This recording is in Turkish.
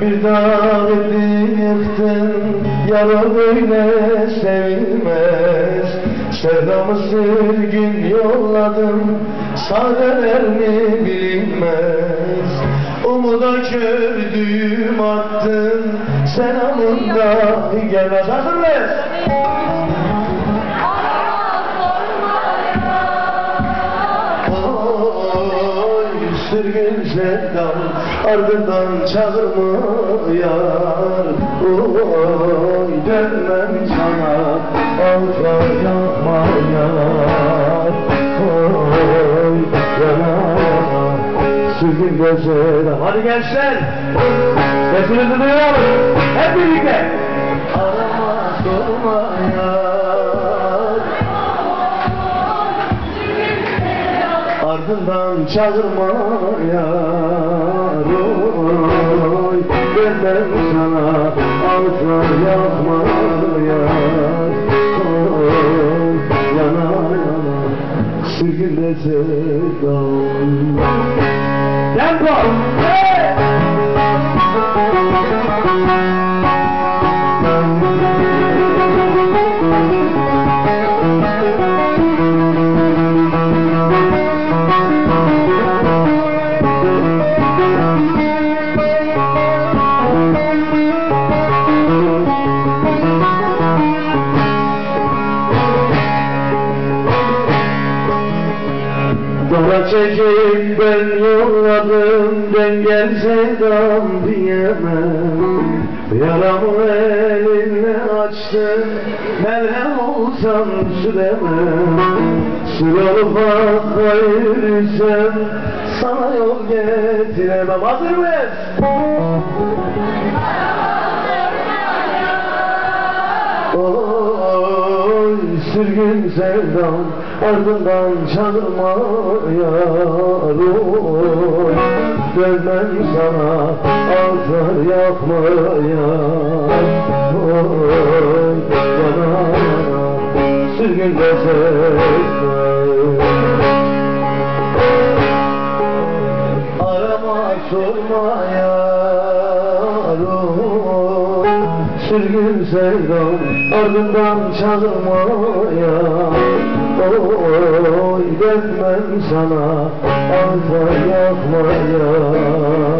Bir dağıtı yıktın Yara böyle sevilmez Sevdamı sürgün yolladım Sadeler mi bilinmez Umuda kördüğüm attın Selamında gelmez Hazır sürgün sevdam ardından çağırma yar. Oy dönmem sana alfa yapma yar. Oy yana sürgün gözler Hadi gençler sesinizi duyuyoruz hep birlikte. Arama sorma Ardından çağırma yar oy Benden sana alsa yapma yar Yana yana sürgünde sevdam. Tempo! Dora çekip ben yolladım Ben gelseydim diyemem. Yaramı elinle açtın Merhem olsam süremem. Sürüp hayırsen Sana yol getiremem. Hazır mıyız? Sürgün sevdam ardından çağırma yar oy Dönmem sana altar yakma yar Oy yana sürgün Sürgün sevdam ardından çağırma yar Oy dönmem sana alta yakma yar